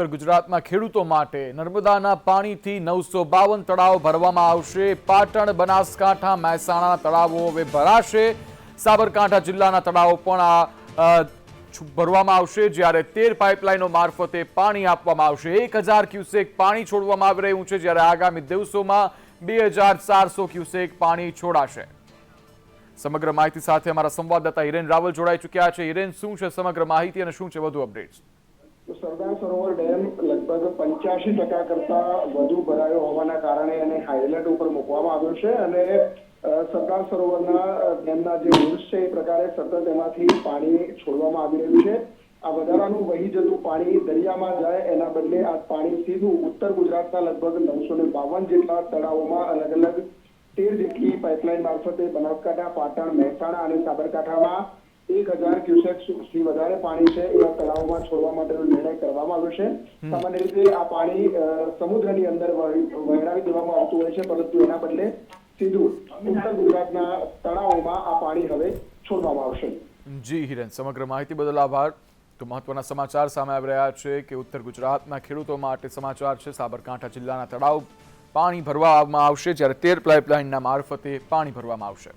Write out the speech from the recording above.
ઉત્તર ગુજરાતમાં ખેડૂતો માટે નર્મદાના પાણીથી નવસો બાવન તળાવ ભરવામાં આવશે. પાટણ, બનાસકાંઠા, મહેસાણા તળાવો હવે ભરાશે. સાબરકાંઠા જિલ્લાના તળાવો પણ આ ભરવામાં આવશે. જ્યારે તેર પાઇપલાઇનો મારફતે પાણી આપવામાં આવશે. એક હજાર ક્યુસેક પાણી છોડવામાં આવી રહ્યું છે. જ્યારે આગામી દિવસોમાં બે હજાર ચારસો ક્યુસેક પાણી છોડાશે. સમગ્ર માહિતી સાથે અમારા સંવાદદાતા હિરેન રાવલ જોડાઈ ચૂક્યા છે. હિરેન, શું છે સમગ્ર માહિતી અને શું છે વધુ અપડેટ્સ? સરદાર સરોવર ડેમ લગભગ પંચ્યાસી ટકા કરતા વધુ ભરાયો હોવાના કારણે એને હાઈલાઇટ ઉપર મૂકવામાં આવ્યો છે અને સરદાર સરોવરના ડેમના જે રૂલ્સ છે એ પ્રકારે સતત એમાંથી પાણી છોડવામાં આવી રહ્યું છે. આ વધારાનું વહી જતું પાણી દરિયામાં જાય એના બદલે આ પાણી સીધું ઉત્તર ગુજરાતના લગભગ નવસો ને બાવન જેટલા તળાવોમાં અલગ અલગ તેર જેટલી પાઇપલાઇન મારફતે બનાસકાંઠા, પાટણ, મહેસાણા અને સાબરકાંઠામાં એક હજાર ક્યુસેક સુધી વધારે પાણી છે એવા તળાવમાં છોડવા માટેનો નિર્ણય કરવામાં આવ્યો છે. સામાન્ય રીતે આ પાણી સમુદ્રની અંદર વહી- વહેણાવી દેવામાં આવતું હોય છે પરંતુ એના બદલે સીધું ઉત્તર ગુજરાતના તળાવોમાં આ પાણી હવે છોડવામાં આવશે. જી હિરેન સમગ્ર માહિતી બદલ આભાર. તો મહત્વના સમાચાર સામે આવી રહ્યા છે કે ઉત્તર ગુજરાતના ખેડૂતો માટે સમાચાર છે સાબરકાંઠા જિલ્લાના તળાવ પાણી ભરવામાં આવશે જ્યારે તેર પાઇપલાઇનના મારફતે પાણી ભરવામાં આવશે.